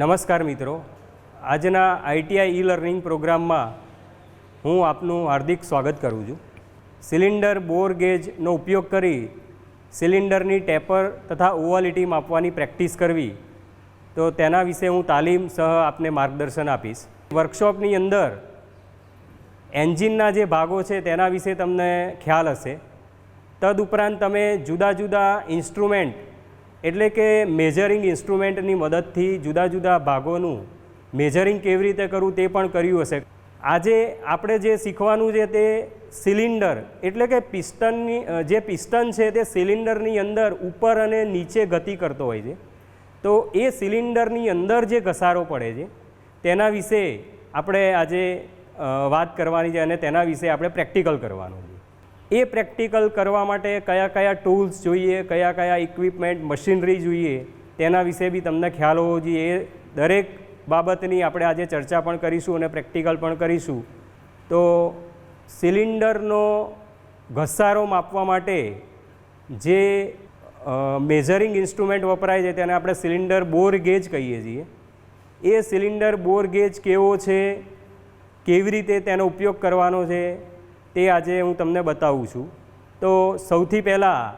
નમસ્કાર મિત્રો. આજના આઈટીઆઈ ઈ લર્નિંગ પ્રોગ્રામમાં હું આપનું હાર્દિક સ્વાગત કરું છું. સિલિન્ડર બોર ગેજનો ઉપયોગ કરી સિલિન્ડરની ટેપર તથા ઓવાલિટી માપવાની પ્રેક્ટિસ કરવી. તો તેના વિશે હું તાલીમ સહ આપને માર્ગદર્શન આપીશ. વર્કશોપની અંદર એન્જિનના જે ભાગો છે તેના વિશે તમને ખ્યાલ હશે. તદુપરાંત તમે જુદા જુદા ઇન્સ્ટ્રુમેન્ટ એટલે કે મેજરિંગ ઇન્સ્ટ્રુમેન્ટની મદદથી જુદા જુદા ભાગોનું મેજરિંગ કેવી રીતે કરવું તે પણ કર્યું હશે. આજે આપણે જે શીખવાનું છે તે સિલિન્ડર એટલે કે પિસ્ટનની જે પિસ્ટન છે તે સિલિન્ડરની અંદર ઉપર અને નીચે ગતિ કરતો હોય છે. તો એ સિલિન્ડરની અંદર જે ઘસારો પડે છે, તેના વિશે આપણે આજે વાત કરવાની છે અને તેના વિશે આપણે પ્રેક્ટિકલ કરવાનું છે. એ પ્રેક્ટિકલ કરવા માટે કયા કયા ટૂલ્સ જોઈએ, કયા કયા ઇક્વિપમેન્ટ, મશીનરી જોઈએ, તેના વિશે બી તમને ખ્યાલ હોવો જોઈએ. એ દરેક બાબતની આપણે આજે ચર્ચા પણ કરીશું અને પ્રેક્ટિકલ પણ કરીશું. તો સિલિન્ડરનો ઘસારો માપવા માટે જે મેઝરિંગ ઇન્સ્ટ્રુમેન્ટ વપરાય છે તેને આપણે સિલિન્ડર બોર ગેજ કહીએ છીએ. એ સિલિન્ડર બોર ગેજ કેવો છે? કેવી રીતે તેનો ઉપયોગ કરવાનો છે? તે આજે હું તમને બતાવું છું. તો સૌથી પહેલાં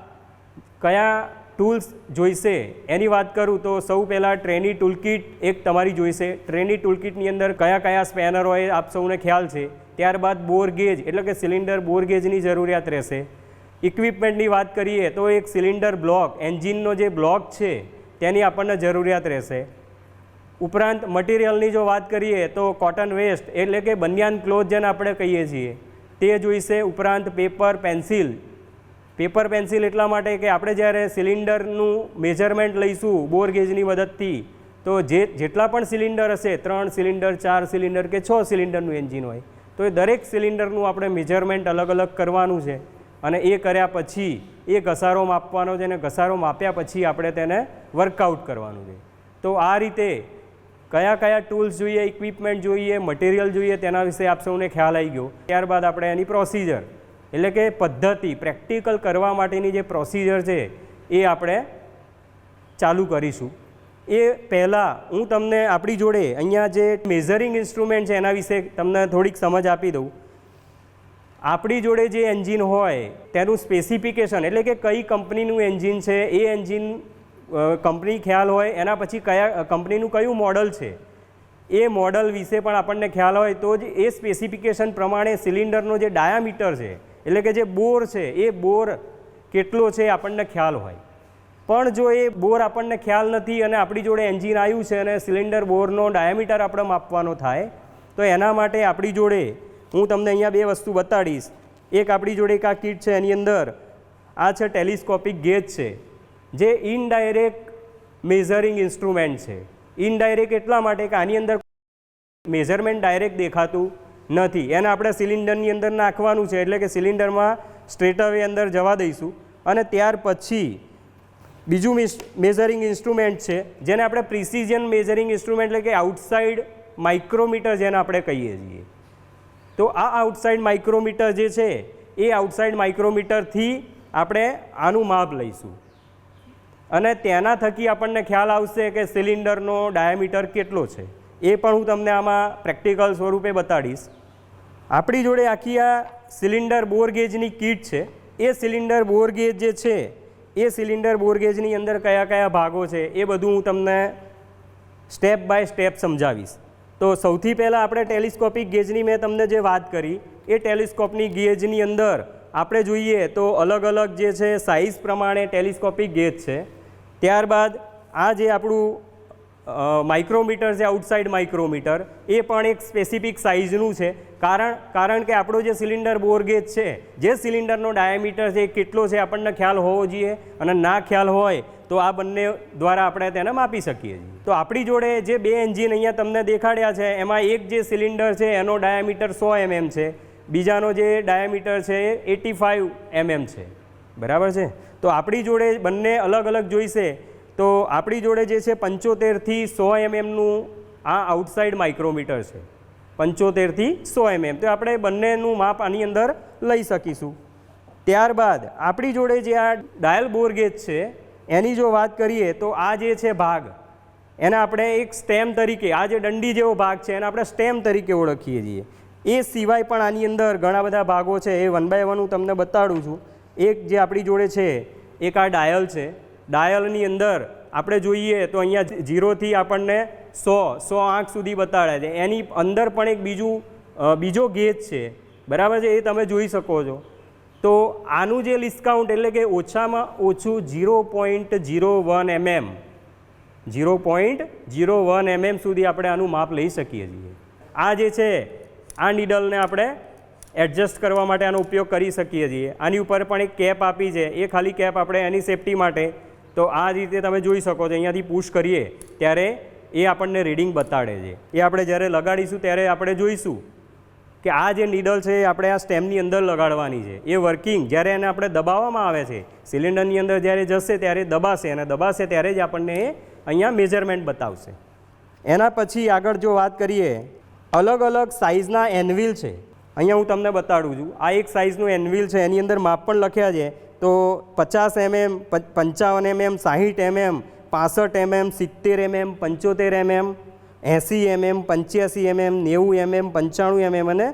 કયા ટૂલ્સ જોઈશે એની વાત કરું તો સૌ પહેલાં ટ્રેની ટૂલકીટ એક તમારી જોઈશે. ટ્રેની ટૂલકીટની અંદર કયા કયા સ્પેનર હોય આપ સૌને ખ્યાલ છે. ત્યારબાદ બોર ગેજ, એટલે કે સિલિન્ડર બોર ગેજની જરૂરિયાત રહેશે. ઇક્વિપમેન્ટની વાત કરીએ તો એક સિલિન્ડર બ્લોક, એન્જિનનો જે બ્લોક છે, તેની આપણને જરૂરિયાત રહેશે. ઉપરાંત મટીરિયલની જો વાત કરીએ તો કોટન વેસ્ટ, એટલે કે બનિયાન ક્લોથ જેને આપણે કહીએ છીએ. તે જોઈશે ઉપરાંત પેપર, પેન્સિલ. પેપર, પેન્સિલ એટલા માટે કે આપણે જ્યારે સિલિન્ડરનું મેજરમેન્ટ લઈશું બોર ગેજની મદદથી, તો જે જેટલા પણ સિલિન્ડર હશે, ત્રણ સિલિન્ડર, ચાર સિલિન્ડર કે છ સિલિન્ડરનું એન્જિન હોય, તો એ દરેક સિલિન્ડરનું આપણે મેજરમેન્ટ અલગ અલગ કરવાનું છે. અને એ કર્યા પછી, એ ઘસારો માપવાનો છે અને ઘસારો માપ્યા પછી આપણે તેને વર્કઆઉટ કરવાનું છે. તો આ રીતે કયા કયા ટૂલ્સ જોઈએ ઇક્વિપમેન્ટ જોઈએ મટીરિયલ જોઈએ તેના વિશે આપ સૌને ખ્યાલ આવી ગયો. ત્યારબાદ આપણે એની પ્રોસિજર એટલે કે પદ્ધતિ પ્રેક્ટિકલ કરવા માટેની જે પ્રોસિજર છે, એ આપણે ચાલુ કરીશું. એ પહેલાં હું તમને આપણી જોડે અહીંયા જે મેઝરિંગ ઇન્સ્ટ્રુમેન્ટ છે એના વિશે તમને થોડીક સમજ આપી દઉં. આપણી જોડે જે એન્જિન હોય, તેનું સ્પેસિફિકેશન એટલે કે કઈ કંપનીનું એન્જિન છે, એ એન્જિન કંપની ખ્યાલ હોય, એના પછી કયા કંપનીનું કયું મોડલ છે? એ મોડલ વિશે પણ આપણને ખ્યાલ હોય, તો જ એ સ્પેસિફિકેશન પ્રમાણે સિલિન્ડરનો જે ડાયામીટર છે, એટલે કે જે બોર છે, એ બોર કેટલો છે આપણને ખ્યાલ હોય. પણ જો એ બોર આપણને ખ્યાલ નથી અને આપણી જોડે એન્જિન આવ્યું છે અને સિલિન્ડર બોરનો ડાયામીટર આપણે માપવાનો થાય, તો એના માટે આપણી જોડે, હું તમને અહીંયા બે વસ્તુ બતાડીશ. એક આપણી જોડે એક આ કીટ છે, એની અંદર. આ છે ટેલિસ્કોપિક ગેજ છે. જે ઇનડાયરેક્ટ મેઝરિંગ ઇન્સ્ટ્રુમેન્ટ છે. ઇનડાયરેક્ટ એટલા માટે કે આની અંદર મેઝરમેન્ટ ડાયરેક્ટ દેખાતું નથી. એને આપણે સિલિન્ડરની અંદર નાખવાનું છે, એટલે કે સિલિન્ડરમાં સ્ટ્રેટ અંદર જવા દઈશું. અને ત્યાર પછી બીજું મેઝરિંગ ઇન્સ્ટ્રુમેન્ટ છે, જેને આપણે પ્રિસિઝન મેઝરિંગ ઇન્સ્ટ્રુમેન્ટ એટલે કે આઉટસાઇડ માઇક્રોમીટર જેને આપણે કહીએ છીએ. તો આ આઉટસાઇડ માઇક્રોમીટર જે છે, એ આઉટસાઇડ માઇક્રોમીટરથી આપણે આનું માપ લઈશું. અને તેના થકી આપણને ખ્યાલ આવશે કે સિલિન્ડરનો ડાયામીટર કેટલો છે. એ પણ હું તમને આમાં પ્રેક્ટિકલ સ્વરૂપે બતાડીશ. આપણી જોડે આખી આ સિલિન્ડર બોર ગેજની કીટ છે. એ સિલિન્ડર બોર ગેજ જે છે, એ સિલિન્ડર બોર ગેજની અંદર કયા કયા ભાગો છે એ બધું હું તમને સ્ટેપ બાય સ્ટેપ સમજાવીશ. તો સૌથી પહેલાં આપણે ટેલિસ્કોપિક ગેજની મેં તમને જે વાત કરી, એ ટેલિસ્કોપની ગેજની અંદર આપણે જોઈએ તો અલગ અલગ જે છે સાઇઝ પ્રમાણે ટેલિસ્કોપિક ગેજ છે. ત્યારબાદ આ જે આપણું માઇક્રોમીટર છે આઉટસાઇડ માઇક્રોમીટર એ પણ એક સ્પેસિફિક સાઇઝનું છે. કારણ કારણ કે આપણો જે સિલિન્ડર બોર ગેજ છે, જે સિલિન્ડરનો ડાયામીટર છે એ કેટલો છે આપણને ખ્યાલ હોવો જોઈએ અને ના ખ્યાલ હોય તો આ બંને દ્વારા આપણે તેને માપી શકીએ છીએ. તો આપણી જોડે જે બે એન્જિન અહીંયા તમને દેખાડ્યા છે, એમાં એક જે સિલિન્ડર છે એનો ડાયામીટર સો એમએમ છે, બીજાનો જે ડાયામીટર છે એ એટી ફાઇવ એમએમ છે. બરાબર છે? તો આપણી જોડે બંને અલગ અલગ જોઈશે. તો આપણી જોડે જે છે પંચોતેરથી સો એમએમનું આ આઉટસાઇડ માઇક્રોમીટર છે. પંચોતેરથી સો એમએમ. તો આપણે બંનેનું માપ આની અંદર લઈ શકીશું. ત્યારબાદ આપણી જોડે જે આ ડાયલ બોર ગેજ છે, એની જો વાત કરીએ તો આ જે છે ભાગ, એને આપણે એક સ્ટેમ તરીકે, આ જે દંડી જેવો ભાગ છે, એને આપણે સ્ટેમ તરીકે ઓળખીએ છીએ. એ સિવાય પણ આની અંદર ઘણા બધા ભાગો છે, એ વન બાય વન હું તમને બતાડું છું. એક જે આપણી જોડે છે, એક આ ડાયલ છે. ડાયલની અંદર આપણે જોઈએ તો અહીંયા જીરોથી આપણને સો સો આંખ સુધી બતાડે છે. એની અંદર પણ એક બીજું બીજો ગેજ છે. બરાબર છે? એ તમે જોઈ શકો છો. તો આનું જે ડિસ્કાઉન્ટ એટલે કે ઓછામાં ઓછું zero point zero one mm. Zero point zero one mm સુધી આપણે આનું માપ લઈ શકીએ છીએ. આ જે છે, આ નીડલને આપણે એડજસ્ટ કરવા માટે આનો ઉપયોગ કરી શકીએ છીએ. આની ઉપર પણ એક કેપ આપી છે. એ ખાલી કેપ આપણે એની સેફટી માટે. તો આ રીતે તમે જોઈ શકો છો, અહીંયાથી પુશ કરીએ ત્યારે એ આપણને રીડિંગ બતાડે છે. એ આપણે જ્યારે લગાડીશું ત્યારે આપણે જોઈશું કે આ જે નીડલ છે એ આપણે આ સ્ટેમની અંદર લગાડવાની છે. એ વર્કિંગ જ્યારે એને આપણે દબાવવામાં આવે છે, સિલિન્ડરની અંદર જ્યારે જશે ત્યારે દબાશે અને દબાશે ત્યારે જ આપણને એ અહીંયા મેજરમેન્ટ બતાવશે. એના પછી આગળ જો વાત કરીએ અલગ અલગ સાઇઝના એનવિલ છે. અહીંયા હું તમને બતાડું છું. આ એક સાઇઝનું એનવિલ છે, એની અંદર માપ પણ લખ્યા છે. તો પચાસ એમએમ પંચાવન એમએમ સાહીઠ એમએમ પાસઠ એમએમ સિત્તેર એમએમ પંચોતેર એમએમ એંસી એમએમ પંચ્યાસી એમએમ નેવું એમએમ પંચાણું એમએમ અને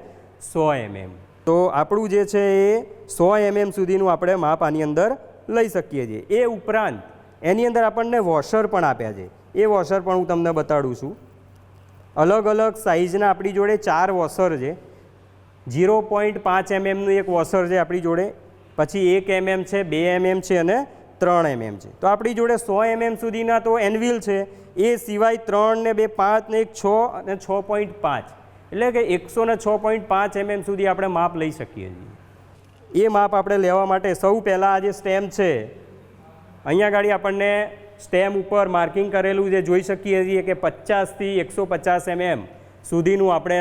સો એમએમ તો આપણું જે છે એ સો એમએમ સુધીનું આપણે માપ આની અંદર લઈ શકીએ છીએ. એ ઉપરાંત એની અંદર આપણને વોશર પણ આપ્યા છે. એ વોશર પણ હું તમને બતાડું છું. અલગ અલગ સાઇઝના આપણી જોડે ચાર વોશર છે. ઝીરો પોઈન્ટ પાંચ એમએમનું એક વોશર છે આપણી જોડે. પછી એક એમએમ છે, બે એમએમ છે અને ત્રણ એમએમ છે. તો આપણી જોડે સો એમએમ સુધીના તો એનવિલ છે. એ સિવાય ત્રણ ને બે પાંચ ને એક છ અને છ પોઈન્ટ પાંચ. એટલે કે એકસો ને છ પોઈન્ટ પાંચ એમએમ સુધી આપણે માપ લઈ શકીએ છીએ. એ માપ આપણે લેવા માટે સૌ પહેલાં આ જે સ્ટેમ છે, અહીંયા આગળ આપણને સ્ટેમ ઉપર માર્કિંગ કરેલું જે જોઈ શકીએ છીએ કે પચાસથી એકસો પચાસ એમએમ સુધીનું આપણે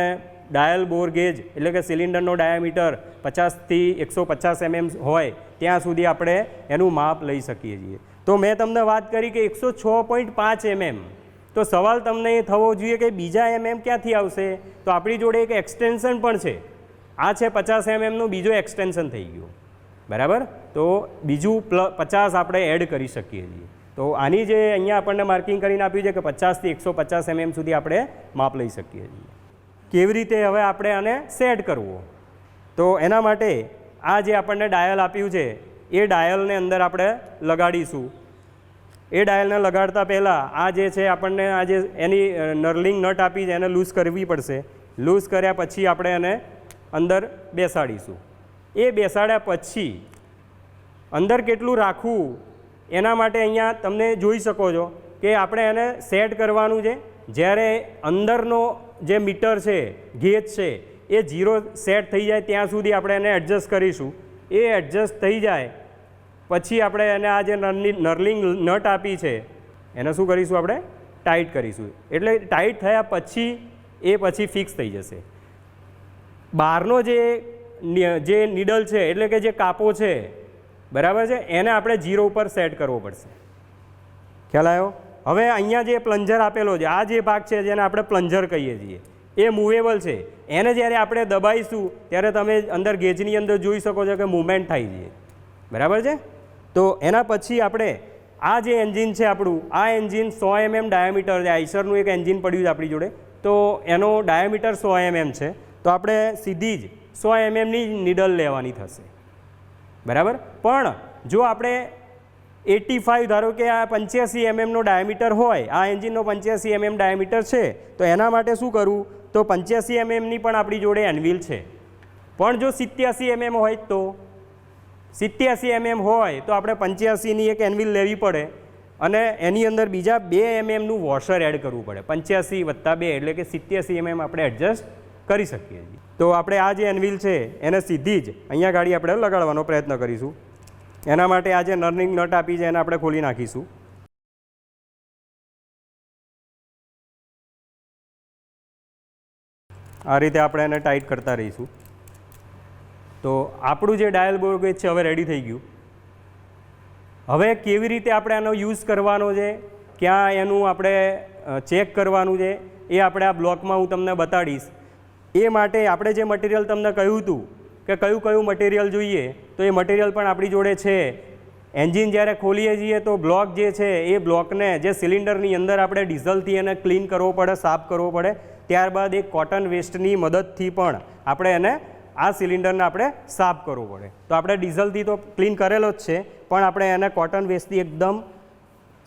ડાયલ બોર ગેજ એટલે કે સિલિન્ડરનો ડાયામીટર પચાસથી એકસો પચાસ એમએમ હોય ત્યાં સુધી આપણે એનું માપ લઈ શકીએ છીએ. તો મેં તમને વાત કરી કે એકસો છ પોઈન્ટ પાંચ એમએમ. તો સવાલ તમને એ થવો જોઈએ કે બીજા એમએમ ક્યાંથી આવશે? તો આપણી જોડે એક એક્સટેન્શન પણ છે. આ છે પચાસ એમએમનું બીજો એક્સટેન્શન થઈ ગયું. બરાબર? તો બીજું પ્લ પચાસ આપણે એડ કરી શકીએ છીએ. તો આની જે અહીંયા આપણને માર્કિંગ કરીને આપ્યું છે કે પચાસથી એકસો પચાસ એમએમ સુધી આપણે માપ લઈ શકીએ છીએ. કેવી રીતે હવે આપણે આને સેટ કરવો? તો એના માટે આ જે આપણને ડાયલ આપ્યું છે, એ ડાયલને અંદર આપણે લગાડીશું. એ ડાયલને લગાડતા પહેલાં આ જે છે આપણને આ જે એની નર્લિંગ નટ આપી છે, એને લૂઝ કરવી પડશે. લૂઝ કર્યા પછી આપણે એને અંદર બેસાડીશું. એ બેસાડ્યા પછી અંદર કેટલું રાખવું, એના માટે અહીંયા તમને જોઈ શકો છો કે આપણે એને સેટ કરવાનું છે. જ્યારે અંદરનો જે મીટર છે, ગેજ છે, એ ઝીરો સેટ થઈ જાય ત્યાં સુધી આપણે એને એડજસ્ટ કરીશું. એ એડજસ્ટ થઈ જાય, પછી આપણે એને આ જે નરની, નર્લિંગ નટ આપી છે, એને શું કરીશું આપણે? ટાઈટ કરીશું. એટલે ટાઈટ થયા પછી, એ પછી ફિક્સ થઈ જશે. બહારનો જે જે નીડલ છે, એટલે કે જે કાપો છે, બરાબર છે? એને આપણે જીરો ઉપર સેટ કરવો પડશે. ખ્યાલ આવ્યો? હવે અહીંયા જે પ્લન્જર આપેલો છે, આ જે ભાગ છે જેને આપણે પ્લન્જર કહીએ છીએ, એ મૂવેબલ છે. એને જ્યારે આપણે દબાઈશું, ત્યારે તમે અંદર ગેજની અંદર જોઈ શકો છો કે મૂવમેન્ટ થાય છે. બરાબર છે? તો એના પછી આપણે આ જે એન્જિન છે આપણું, આ એન્જિન સો એમએમ ડાયામીટર છે, આઈસરનું એક એન્જિન પડ્યું છે આપણી જોડે. તો એનો ડાયામીટર સો એમએમ છે. તો આપણે સીધી જ સો એમએમની નીડલ લેવાની થશે. બરાબર? પણ જો આપણે એટી ફાઇવ ધારો કે આ પંચ્યાસી એમએમનો ડાયામીટર હોય, આ એન્જિનનો પંચ્યાસી એમએમ ડાયામીટર છે, તો એના માટે શું કરવું તો પંચ્યાસી એમએમની પણ આપણી જોડે એનવિલ છે. પણ જો સિત્યાસી એમએમ હોય તો? સિત્યાસી એમએમ હોય, તો આપણે પંચ્યાસીની એક એનવિલ લેવી પડે, અને એની અંદર બીજા બે એમએમનું વોશર એડ કરવું પડે. પંચ્યાસી વત્તા બે, એટલે કે સિત્યાસી એમએમ આપણે એડજસ્ટ કરી શકીએ છીએ. તો આપણે આ જે એનવિલ છે, એને સીધી જ અહીંયા ગાડી આપણે લગાડવાનો પ્રયત્ન કરીશું. એના માટે આ જે નર્નિંગ નટ આપી છે એને આપણે ખોલી નાખીશું. આ રીતે આપણે એને ટાઈટ કરતા રહીશું. તો આપણું જે ડાયલ બોર્ડ છે હવે રેડી થઈ ગયું. હવે કેવી રીતે આપણે આનો યુઝ કરવાનો છે, ક્યાં એનું આપણે ચેક કરવાનું છે, એ આપણે આ બ્લોકમાં હું તમને બતાડીશ. એ માટે આપણે જે મટીરિયલ તમને કહ્યું હતું કે કયું કયું મટીરિયલ જોઈએ, તો એ મટીરિયલ પણ આપણી જોડે છે. એન્જિન જ્યારે ખોલીએ છીએ તો બ્લોક જે છે, એ બ્લોકને જે સિલિન્ડરની અંદર આપણે ડીઝલથી એને ક્લીન કરવો પડે, સાફ કરવો પડે, ત્યારબાદ એક કોટન વેસ્ટની મદદથી પણ આપણે એને આ સિલિન્ડરને આપણે સાફ કરવો પડે. તો આપણે ડીઝલથી તો ક્લીન કરેલો જ છે, પણ આપણે એને કોટન વેસ્ટથી એકદમ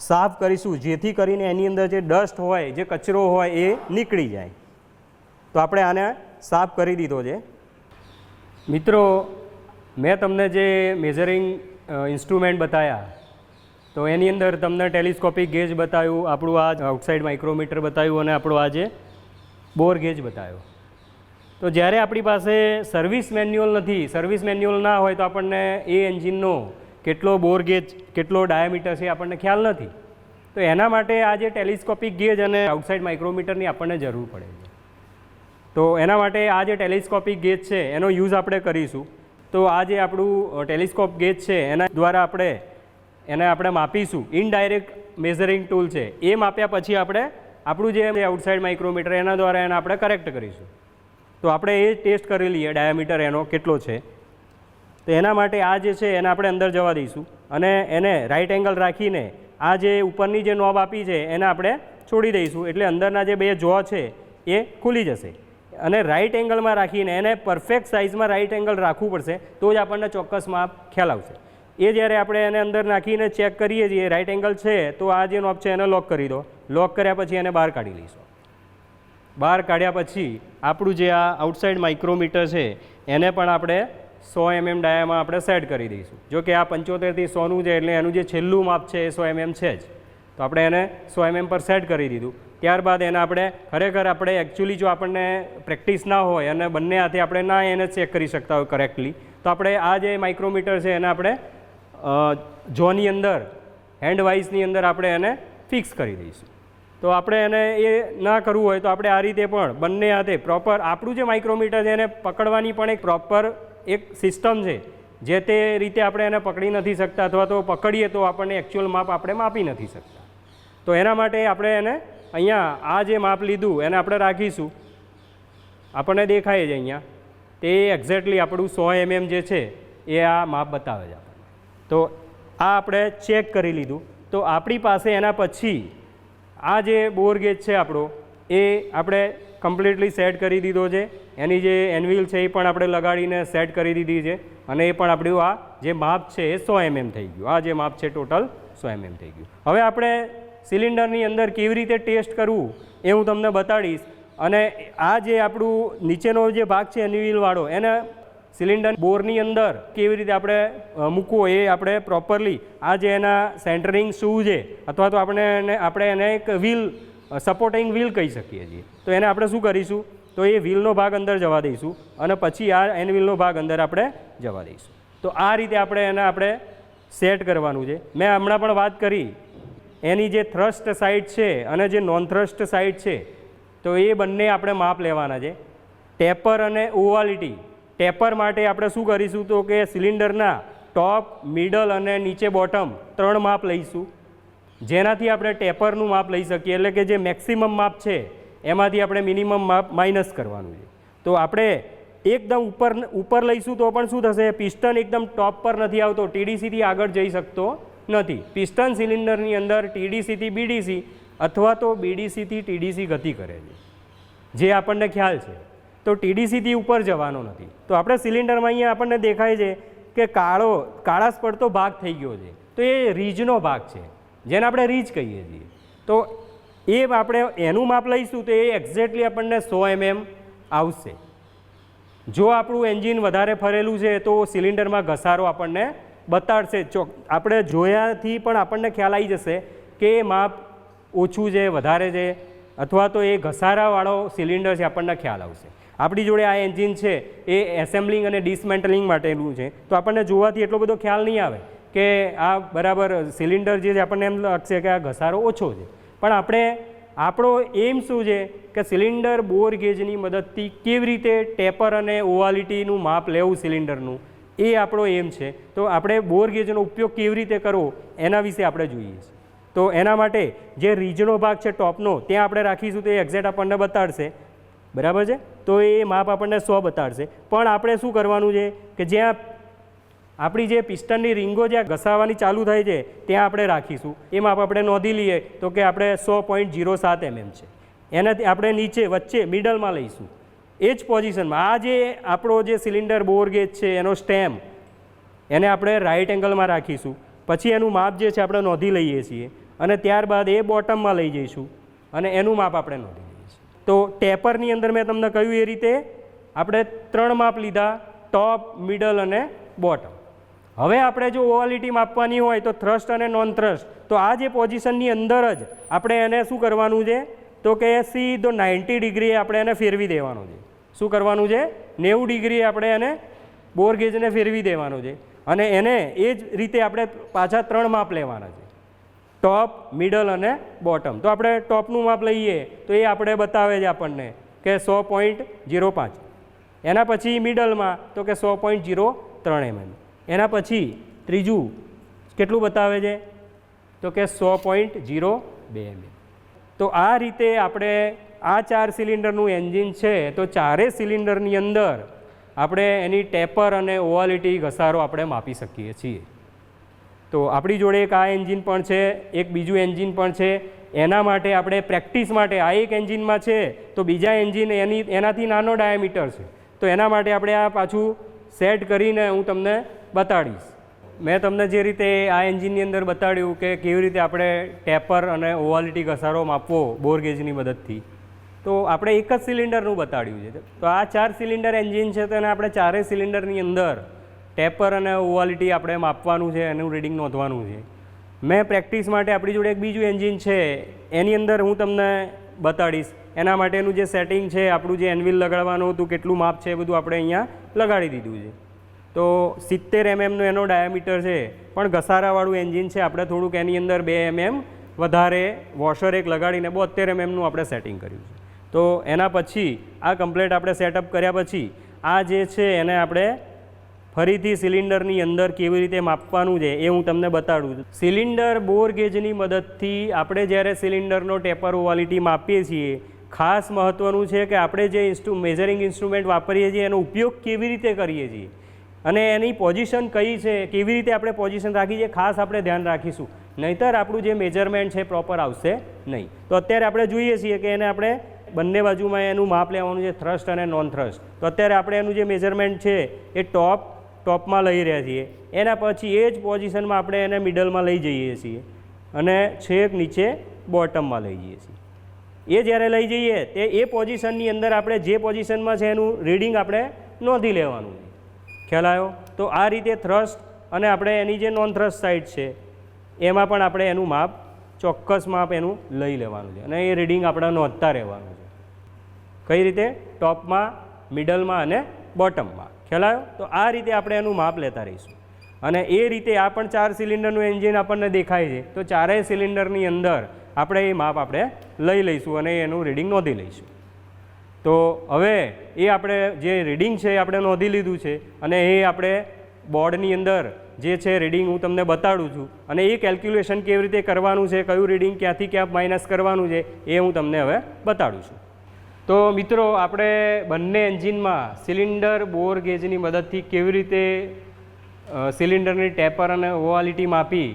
સાફ કરીશું, જેથી કરીને એની અંદર જે ડસ્ટ હોય, જે કચરો હોય, એ નીકળી જાય. તો આપણે આને સાફ કરી દીધો છે. મિત્રો, મેં તમને જે મેઝરિંગ ઇન્સ્ટ્રુમેન્ટ બતાવ્યા તો એની અંદર તમને ટેલિસ્કોપિક ગેજ બતાવ્યું, આપણું આ આઉટસાઇડ માઇક્રોમીટર બતાવ્યું અને આપણું આ જે બોર ગેજ બતાવ્યો. તો જ્યારે આપણી પાસે સર્વિસ મેન્યુઅલ નથી સર્વિસ મેન્યુઅલ ના હોય તો આપણને એ એન્જિનનો કેટલો બોર ગેજ કેટલો ડાયામીટર છે આપણને ખ્યાલ નથી. તો એના માટે આ જે ટેલિસ્કોપિક ગેજ અને આઉટસાઇડ માઇક્રોમીટરની આપણને જરૂર પડે છે. તો એના માટે આ જે ટેલિસ્કોપિક ગેજ છે, એનો યુઝ આપણે કરીશું. તો આ જે આપણું ટેલિસ્કોપ ગેજ છે, એના દ્વારા આપણે એને આપણે માપીશું. ઇનડાયરેક્ટ મેઝરિંગ ટૂલ છે. એ માપ્યા પછી આપણે આપણું જે આઉટસાઇડ માઇક્રોમીટર એના દ્વારા એને આપણે કરેક્ટ કરીશું. તો આપણે એ ટેસ્ટ કરી લઈએ ડાયામીટર એનો કેટલો છે. તો એના માટે આ જે છે, એને આપણે અંદર જવા દઈશું અને એને રાઈટ એંગલ રાખીને આ જે ઉપરની જે નોબ આપી છે, એને આપણે છોડી દઈશું. એટલે અંદરના જે બે જો છે, એ ખુલી જશે. અને રાઈટ એંગલમાં રાખીને એને પરફેક્ટ સાઇઝમાં રાઈટ એંગલ રાખવું પડશે, તો જ આપણને ચોક્કસ માપ ખ્યાલ આવશે. એ જ્યારે આપણે એને અંદર નાખીને ચેક કરીએ છીએ રાઈટ એંગલ છે, તો આ જે નોબ છે એને લોક કરી દો. લોક કર્યા પછી એને બહાર કાઢી લઈશું. બહાર કાઢ્યા પછી આપણું જે આ આઉટસાઇડ માઇક્રોમીટર છે, એને પણ આપણે સો એમએમ ડાયામાં આપણે સેટ કરી દઈશું. જો કે આ પંચોતેરથી સોનું છે, એટલે એનું જે છેલ્લું માપ છે એ સો એમએમ છે જ. તો આપણે એને સો એમએમ પર સેટ કરી દીધું. ત્યારબાદ એને આપણે ખરેખર આપણે એકચ્યુઅલી જો આપણને પ્રેક્ટિસ ના હોય અને બંને હાથે આપણે ના એને ચેક કરી શકતા હોય કરેક્ટલી તો આપણે આ જે માઇક્રોમીટર છે એને આપણે જોની અંદર હેન્ડ વાઇઝની અંદર આપણે એને ફિક્સ કરી દઈશું. તો આપણે એને એ ના કરવું હોય તો આપણે આ રીતે પણ બંને હાથે પ્રોપર આપણું જે માઇક્રોમીટર છે એને પકડવાની પણ એક પ્રોપર એક સિસ્ટમ છે, જે તે રીતે આપણે એને પકડી નથી શકતા અથવા તો પકડીએ તો આપણને એકચ્યુઅલ માપ આપણે માપી નથી શકતા. તો એના માટે આપણે એને અહીંયા આ જે માપ લીધું, એને આપણે રાખીશું. આપણને દેખાય છે અહીંયા. તે એક્ઝેક્ટલી આપણું સો એમએમ જે છે, એ આ માપ બતાવે છે આપણને. તો આ આપણે ચેક કરી લીધું. તો આપણી પાસે એના પછી આ જે બોર ગેજ છે આપણો, એ આપણે કમ્પ્લીટલી સેટ કરી દીધો છે. એની જે એનવીલ છે એ પણ આપણે લગાડીને સેટ કરી દીધી છે. અને એ પણ આપણું આ જે માપ છે એ સો એમએમ થઈ ગયું. આ જે માપ છે ટોટલ સો એમએમ થઈ ગયું. હવે આપણે સિલિન્ડરની અંદર કેવી રીતે ટેસ્ટ કરવું એ હું તમને બતાડીશ. અને આ જે આપણું નીચેનો જે ભાગ છે એનવીલવાળો એને સિલિન્ડર બોરની અંદર કેવી રીતે આપણે મૂકવો એ આપણે પ્રોપરલી આ જે એના સેન્ટરિંગ શું છે, અથવા તો આપણે એને આપણે એને એક વ્હીલ સપોર્ટિંગ વ્હીલ કહી શકીએ છીએ. તો એને આપણે શું કરીશું? તો એ વ્હીલનો ભાગ અંદર જવા દઈશું અને પછી આ એન વ્હીલનો ભાગ અંદર આપણે જવા દઈશું. તો આ રીતે આપણે એને આપણે સેટ કરવાનું છે. મેં હમણાં પણ વાત કરી એની જે થ્રસ્ટ સાઇડ છે અને જે નોન થ્રસ્ટ સાઇડ છે, તો એ બંને આપણે માપ લેવાના છે. ટેપર અને ઓવાલિટી ટેપર માટે આપણે શું કરીશું તો કે સિલિન્ડરના ટોપ મિડલ અને નીચે બોટમ ત્રણ માપ લઈશું. જેનાથી આપણે ટેપરનું માપ લઈ શકીએ, એટલે કે જે મેક્સિમમ માપ છે, એમાંથી આપણે મિનિમમ માપ માઇનસ કરવાનું છે. તો આપણે એકદમ ઉપર ઉપર લઈશું તો પણ શું થશે? પિસ્ટન એકદમ ટોપ પર નથી આવતો ટીડીસીથી આગળ જઈ શકતો. નથી. પિસ્ટન સિલિન્ડરની અંદર ટીડીસીથી બીડીસી અથવા તો બીડીસીથી ટીડીસી ગતિ કરે છે. જે આપણને ખ્યાલ છે. તો ટીડીસીથી ઉપર જવાનો નથી. તો આપણે સિલિન્ડરમાં અહીંયા આપણને દેખાય છે કે કાળો કાળાશ પડતો ભાગ થઈ ગયો છે. તો એ રીજનો ભાગ છે. જેને આપણે રીજ કહીએ છીએ. તો એ આપણે એનું માપ લઈશું તો એ એક્ઝેક્ટલી આપણને સો એમએમ આવશે. જો આપણું એન્જિન વધારે ફરેલું છે તો સિલિન્ડરમાં ઘસારો આપણને બતાડશે. ચો આપણે જોયાથી પણ આપણને ખ્યાલ આવી જશે કે એ માપ ઓછું છે, વધારે છે, અથવા તો એ ઘસારાવાળો સિલિન્ડર છે, આપણને ખ્યાલ આવશે. આપણી જોડે આ એન્જિન છે, એ એસેમ્બલિંગ અને ડિસમેન્ટલિંગ માટેનું છે. તો આપણને જોવાથી એટલો બધો ખ્યાલ નહીં આવે કે આ બરાબર સિલિન્ડર જે છે, આપણને એમ લાગશે કે આ ઘસારો ઓછો છે. પણ આપણે, આપણો એમ શું છે કે સિલિન્ડર બોર ગેજની મદદથી કેવી રીતે ટેપર અને ઓવાલિટીનું માપ લેવું સિલિન્ડરનું? એ આપણો એમ છે. તો આપણે બોર ગેજનો ઉપયોગ કેવી રીતે કરવો? એના વિશે આપણે જોઈએ છીએ તો એના માટે જે રીજનો ભાગ છે ટોપનો, ત્યાં આપણે રાખીશું તો એ એક્ઝેક્ટ આપણને બતાડશે. બરાબર છે? તો એ માપ આપણને સો બતાડશે. પણ આપણે શું કરવાનું છે કે જ્યાં આપણી જે પિસ્ટનની રીંગો જ્યાં ઘસાવાની ચાલુ થાય છે, ત્યાં આપણે રાખીશું. એ માપ આપણે નોંધી લઈએ તો કે આપણે સો પોઈન્ટ જીરો સાત એમએમ છે. એનાથી આપણે નીચે, વચ્ચે, મિડલમાં લઈશું. એ જ પોઝિશનમાં આ જે આપણો જે સિલિન્ડર બોર ગેજ છે, એનો સ્ટેમ, એને આપણે રાઈટ એંગલમાં રાખીશું. પછી એનું માપ જે છે, આપણે નોંધી લઈએ છીએ અને ત્યારબાદ એ બોટમમાં લઈ જઈશું અને એનું માપ આપણે નોંધી લઈએ છીએ. તો ટેપરની અંદર મેં તમને કહ્યું એ રીતે આપણે ત્રણ માપ લીધા ટોપ મિડલ અને બોટમ હવે આપણે જો ઓવાલિટી માપવાની હોય તો થ્રસ્ટ અને નોન થ્રસ્ટ તો આ જે પોઝિશનની અંદર જ આપણે એને શું કરવાનું છે? તો કે સીધો નાઇન્ટી ડિગ્રી આપણે એને ફેરવી દેવાનું છે. શું કરવાનું છે? નેવું ડિગ્રી આપણે એને બોર ગેજને ફેરવી દેવાનું છે. અને એને એ જ રીતે આપણે પાછા ત્રણ માપ લેવાના છે. ટોપ, મિડલ અને બોટમ. તો આપણે ટોપનું માપ લઈએ તો એ આપણે બતાવે છે આપણને કે સો પોઈન્ટ જીરો પાંચ. એના પછી મિડલમાં તો કે સો પોઈન્ટ જીરો ત્રણ એમએમ એના પછી ત્રીજું કેટલું બતાવે છે? તો કે સો પોઈન્ટ જીરો બે એમએમ તો આ રીતે આપણે આ ચાર સિલિન્ડરનું એન્જિન છે, તો ચારે સિલિન્ડરની અંદર આપણે એની ટેપર અને ઓવાલિટી ઘસારો આપણે માપી શકીએ છીએ. તો આપણી જોડે એક આ એન્જિન પણ છે, એક બીજું એન્જિન પણ છે, એના માટે આપણે પ્રેક્ટિસ માટે આ એક એન્જિનમાં છે, તો બીજા એન્જિન એની, એનાથી નાનો ડાયામીટર છે. તો એના માટે આપણે આ પાછું સેટ કરીને હું તમને બતાડીશ. મેં તમને જે રીતે આ એન્જિનની અંદર બતાડ્યું કે કેવી રીતે આપણે ટેપર અને ઓવાલિટી ઘસારો માપવો બોર ગેજની મદદથી. તો આપણે એક જ સિલિન્ડરનું બતાડ્યું છે. તો આ ચાર સિલિન્ડર એન્જિન છે તો એને આપણે ચારેય સિલિન્ડરની અંદર ટેપર અને ઓવાલિટી આપણે માપવાનું છે, એનું રીડિંગ નોંધવાનું છે. મેં પ્રેક્ટિસ માટે આપણી જોડે એક બીજું એન્જિન છે, એની અંદર હું તમને બતાડીશ. એના માટેનું જે સેટિંગ છે, આપણું જે એનવિલ લગાડવાનું હતું, કેટલું માપ છે એ બધું આપણે અહીંયા લગાડી દીધું છે. તો સિત્તેર એમએમનું એનો ડાયામીટર છે, પણ ઘસારાવાળું એન્જિન છે, આપણે થોડુંક એની અંદર બે એમએમ વધારે વોશર એક લગાડીને બોતેર એમએમનું આપણે સેટિંગ કર્યું છે. તો એના પછી આ કમ્પ્લેટ આપણે સેટઅપ કર્યા પછી આ જે છે એને આપણે ફરીથી સિલિન્ડરની અંદર કેવી રીતે માપવાનું છે એ હું તમને બતાડું છું. સિલિન્ડર બોર ગેજની મદદથી આપણે જ્યારે સિલિન્ડરનો ટેપર ઓવાલિટી માપીએ છીએ, ખાસ મહત્ત્વનું છે કે આપણે જે ઇન્સ્ટ્રુ મેઝરિંગ ઇન્સ્ટ્રુમેન્ટ વાપરીએ છીએ એનો ઉપયોગ કેવી રીતે કરીએ છીએ અને એની પોઝિશન કઈ છે, કેવી રીતે આપણે પોઝિશન રાખી છે ખાસ આપણે ધ્યાન રાખીશું. નહીંતર આપણું જે મેજરમેન્ટ છે પ્રોપર આવશે નહીં. તો અત્યારે આપણે જોઈએ છીએ કે એને આપણે બંને બાજુમાં એનું માપ લેવાનું છે થ્રસ્ટ અને નોન થ્રસ્ટ તો અત્યારે આપણે એનું જે મેજરમેન્ટ છે, એ ટોપ ટોપમાં લઈ રહ્યા છીએ. એના પછી એ જ પોઝિશનમાં આપણે એને મિડલમાં લઈ જઈએ છીએ અને છેક નીચે બોટમમાં લઈ જઈએ છીએ. એ જ્યારે લઈ જઈએ, તે એ પોઝિશનની અંદર આપણે જે પોઝિશનમાં છે એનું રીડિંગ આપણે નોંધી લેવાનું ખ્યાલ આવ્યો? તો આ રીતે થ્રસ્ટ અને આપણે એની જે નોન થ્રસ્ટ સાઇડ છે, એમાં પણ આપણે એનું માપ ચોક્કસ માપ એનું લઈ લેવાનું છે અને એ રીડિંગ આપણે નોંધતા રહેવાનું છે. કઈ રીતે? ટોપમાં, મિડલમાં અને બોટમમાં. ખ્યાલ આવ્યો? તો આ રીતે આપણે એનું માપ લેતા રહીશું. અને એ રીતે આ પણ ચાર સિલિન્ડરનું એન્જિન આપણને દેખાય છે. તો ચારેય સિલિન્ડરની અંદર આપણે એ માપ આપણે લઈ લઈશું અને એનું રીડિંગ નોંધી લઈશું. તો હવે એ આપણે જે રીડિંગ છે એ આપણે નોંધી લીધું છે અને એ આપણે બોર્ડની અંદર જે છે રીડિંગ હું તમને બતાડું છું. અને એ કેલ્ક્યુલેશન કેવી રીતે કરવાનું છે, કયું રીડિંગ ક્યાંથી ક્યાં માઇનસ કરવાનું છે, એ હું તમને હવે બતાડું છું. તો મિત્રો, આપણે બંને એન્જિનમાં સિલિન્ડર બોર ગેજની મદદથી કેવી રીતે સિલિન્ડરની ટેપર અને ઓવાલિટી માપી,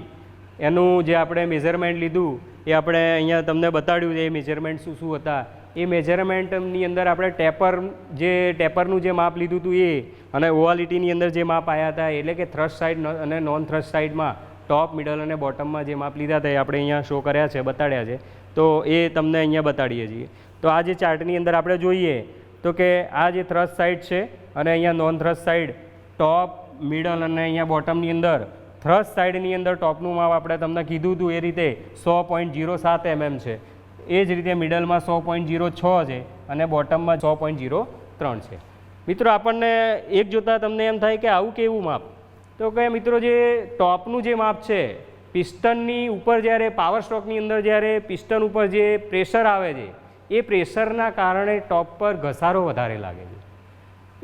એનું જે આપણે મેઝરમેન્ટ લીધું, એ આપણે અહીંયા તમને બતાડ્યું છે, એ મેઝરમેન્ટ શું શું હતા એ મેઝરમેન્ટની અંદર આપણે ટેપર જે ટેપરનું જે માપ લીધું હતું એ અને ઓવાલિટીની અંદર જે માપ આવ્યા હતા, એટલે કે થ્રસ્ટ સાઇડ અને નોન થ્રસ્ટ સાઇડમાં ટોપ મિડલ અને બોટમમાં જે માપ લીધા હતા એ આપણે અહીંયા શો કર્યા છે, બતાડ્યા છે. તો એ તમને અહીંયા બતાડીએ છીએ. તો આ જે ચાર્ટની અંદર આપણે જોઈએ તો કે આ જે થ્રસ્ટ સાઇડ છે અને અહીંયા non thrust side top middle અને અહીંયા બોટમની અંદર થ્રસ્ટ સાઈડની અંદર ટોપનું માપ આપણે તમને કીધું હતું એ રીતે સો પોઈન્ટ જીરો સાત એમએમ છે. એ જ રીતે મિડલમાં સો પોઈન્ટ જીરો છ છે અને બોટમમાં સો પોઈન્ટ જીરો ત્રણ છે. મિત્રો, આપણને એક જોતાં તમને એમ થાય કે આવું કેવું માપ? તો કે મિત્રો, જે ટોપનું જે માપ છે, પિસ્ટનની ઉપર જ્યારે પાવર સ્ટ્રોકની અંદર જ્યારે પિસ્ટન ઉપર જે પ્રેશર આવે છે, એ પ્રેશરના કારણે ટોપ પર ઘસારો વધારે લાગે છે.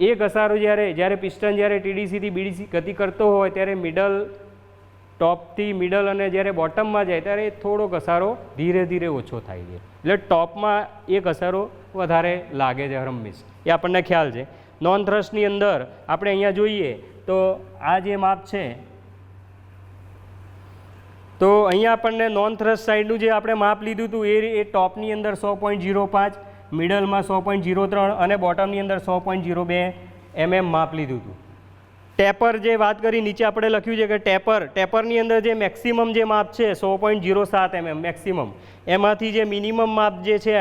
એ ઘસારો જ્યારે જ્યારે પિસ્ટન જ્યારે ટીડીસીથી બીડીસી ગતિ કરતો હોય, ત્યારે મિડલ ટોપથી મિડલ અને જ્યારે બોટમમાં જાય ત્યારે થોડો ઘસારો ધીરે ધીરે ઓછો થાય છે. એટલે ટોપમાં એ ઘસારો વધારે લાગે છે હરમેશ એ આપણને ખ્યાલ છે. નોન થ્રસ્ટની અંદર આપણે અહીંયા જોઈએ તો આ જે માપ છે, તો અહીંયા આપણને નોન થ્રસ્ટ સાઈડનું જે આપણે માપ લીધું હતું, એ એ ટોપની અંદર સો પોઈન્ટ ઝીરો પાંચ મિડલમાં સો પોઈન્ટ ઝીરો ત્રણ અને બોટમની અંદર સો પોઈન્ટ ઝીરો બે એમએમ માપ લીધું હતું. ટેપર જે વાત કરી, નીચે આપણે લખ્યું છે કે ટેપર, ટેપરની અંદર જે મેક્સિમમ જે માપ છે, સો પોઈન્ટ જીરો સાત એમએમ મેક્સિમમ. એમાંથી જે મિનિમમ માપ જે છે,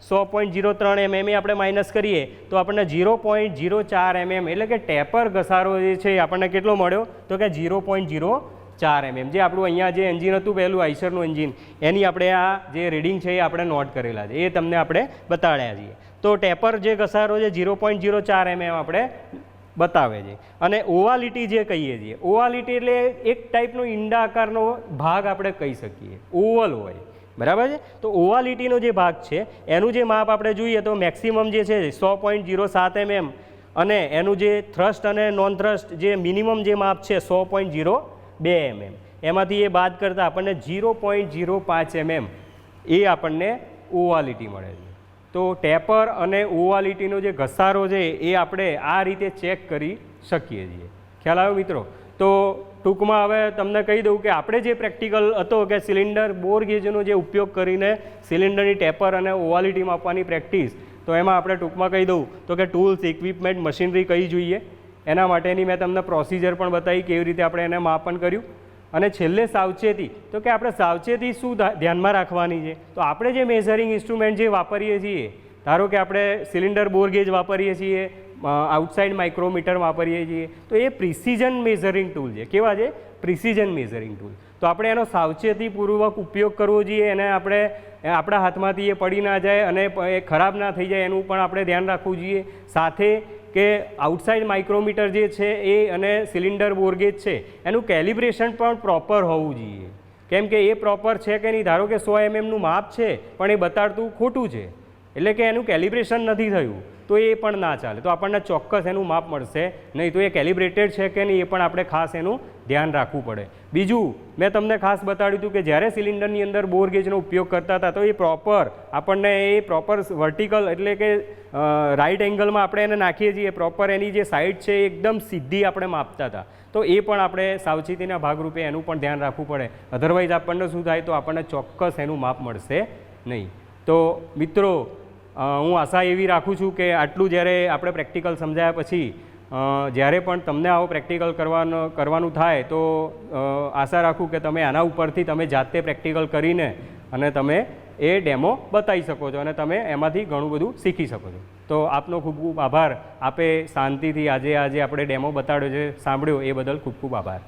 સો પોઈન્ટ જીરો ત્રણ એમએમ એ આપણે માઇનસ કરીએ, તો આપણને જીરો પોઈન્ટ જીરો ચાર એમએમ એટલે કે ટેપર ઘસારો જે છે આપણને કેટલો મળ્યો? તો કે જીરો પોઈન્ટ જીરો ચાર એમએમ જે આપણું અહીંયા જે એન્જિન હતું, પહેલું આઈસરનું એન્જિન, એની આપણે આ જે રીડિંગ છે એ આપણે નોટ કરેલા છે, એ તમને આપણે બતાડ્યા છીએ. તો ટેપર જે ઘસારો છે જીરો પોઈન્ટ જીરો ચાર એમએમ આપણે બતાવે છે. અને ઓવાલિટી જે કહીએ છીએ, ઓવાલિટી એટલે એક ટાઈપનો ઈંડા આકારનો ભાગ આપણે કહી શકીએ. ઓવલ હોય. બરાબર છે? તો ઓવાલિટીનો જે ભાગ છે, એનું જે માપ આપણે જોઈએ તો મેક્સિમમ જે છે સો પોઈન્ટ જીરો સાત એમએમ અને એનું જે થ્રસ્ટ અને નોન થ્રસ્ટ જે મિનિમમ જે માપ છે સો પોઈન્ટ જીરો બે એમએમ. એમાંથી એ બાદ કરતાં આપણને જીરો પોઈન્ટ જીરો પાંચ એમએમ એ આપણને ઓવાલિટી મળે છે. તો ટેપર અને ઓવાલિટીનો જે ઘસારો છે એ આપણે આ રીતે ચેક કરી શકીએ છીએ. ખ્યાલ આવ્યો મિત્રો? તો ટૂંકમાં હવે તમને કહી દઉં કે આપણે જે પ્રેક્ટિકલ હતો કે સિલિન્ડર બોર ગેજનો જે ઉપયોગ કરીને સિલિન્ડરની ટેપર અને ઓવાલિટી માપવાની પ્રેક્ટિસ, તો એમાં આપણે ટૂંકમાં કહી દઉં તો કે ટૂલ્સ, ઇક્વિપમેન્ટ, મશીનરી કઈ જોઈએ? એના માટેની મેં તમને પ્રોસિજર પણ બતાવી કેવી રીતે આપણે એને માપન કર્યું. અને છેલ્લે સાવચેતી. તો કે આપણે સાવચેતી શું ધ્યાનમાં રાખવાની છે? તો આપણે જે મેઝરિંગ ઇન્સ્ટ્રુમેન્ટ જે વાપરીએ છીએ, ધારો કે આપણે સિલિન્ડર બોર ગેજ વાપરીએ છીએ આઉટસાઇડ માઇક્રોમીટર વાપરીએ છીએ, તો એ પ્રિસિઝન મેઝરિંગ ટૂલ છે. કેવા છે? પ્રિસિઝન મેઝરિંગ ટૂલ તો આપણે એનો સાવચેતીપૂર્વક ઉપયોગ કરવો જોઈએ એને આપણે આપણા હાથમાંથી એ પડી ના જાય અને એ ખરાબ ના થઈ જાય એનું પણ આપણે ધ્યાન રાખવું જોઈએ. સાથે કે આઉટસાઇડ માઇક્રોમીટર જે છે એ અને સિલિન્ડર બોરગેજ છે, એનું કેલિબ્રેશન પણ પ્રોપર હોવું જોઈએ. કેમ કે એ પ્રોપર છે કે નહીં? ધારો કે સો એમએમનું માપ છે, પણ એ બતાડતું ખોટું છે. એટલે કે એનું કેલિબ્રેશન નથી થયું. તો એ પણ ના ચાલે. તો આપણને ચોક્કસ એનું માપ મળશે. નહીં તો એ કેલિબ્રેટેડ છે કે નહીં એ પણ આપણે ખાસ એનું ધ્યાન રાખવું પડે. બીજું, મેં તમને ખાસ બતાડ્યું હતું કે જ્યારે સિલિન્ડરની અંદર બોર ગેજનો ઉપયોગ કરતા હતા, તો એ પ્રોપર આપણને એ પ્રોપર વર્ટિકલ એટલે કે રાઇટ એંગલમાં આપણે એને નાખીએ છીએ. પ્રોપર એની જે સાઇડ છે એકદમ સીધી આપણે માપતા હતા. તો એ પણ આપણે સાવચેતીના ભાગરૂપે એનું પણ ધ્યાન રાખવું પડે. અધરવાઇઝ આપણને શું થાય? તો આપણને ચોક્કસ એનું માપ મળશે નહીં. તો મિત્રો હું આશા એવી રાખું છું કે આટલું જ્યારે આપણે પ્રેક્ટિકલ સમજાયા પછી જ્યારે પણ તમને આવો પ્રેક્ટિકલ કરવાનો, કરવાનું થાય, તો આશા રાખું કે તમે આના ઉપરથી તમે જાતે પ્રેક્ટિકલ કરીને અને તમે એ ડેમો બતાવી શકો છો અને તમે એમાંથી ઘણું બધું શીખી શકો છો. તો આપનો ખૂબ ખૂબ આભાર. આપે શાંતિથી આજે આજે આપણે ડેમો બતાડ્યો છે, સાંભળ્યો, એ બદલ ખૂબ ખૂબ આભાર.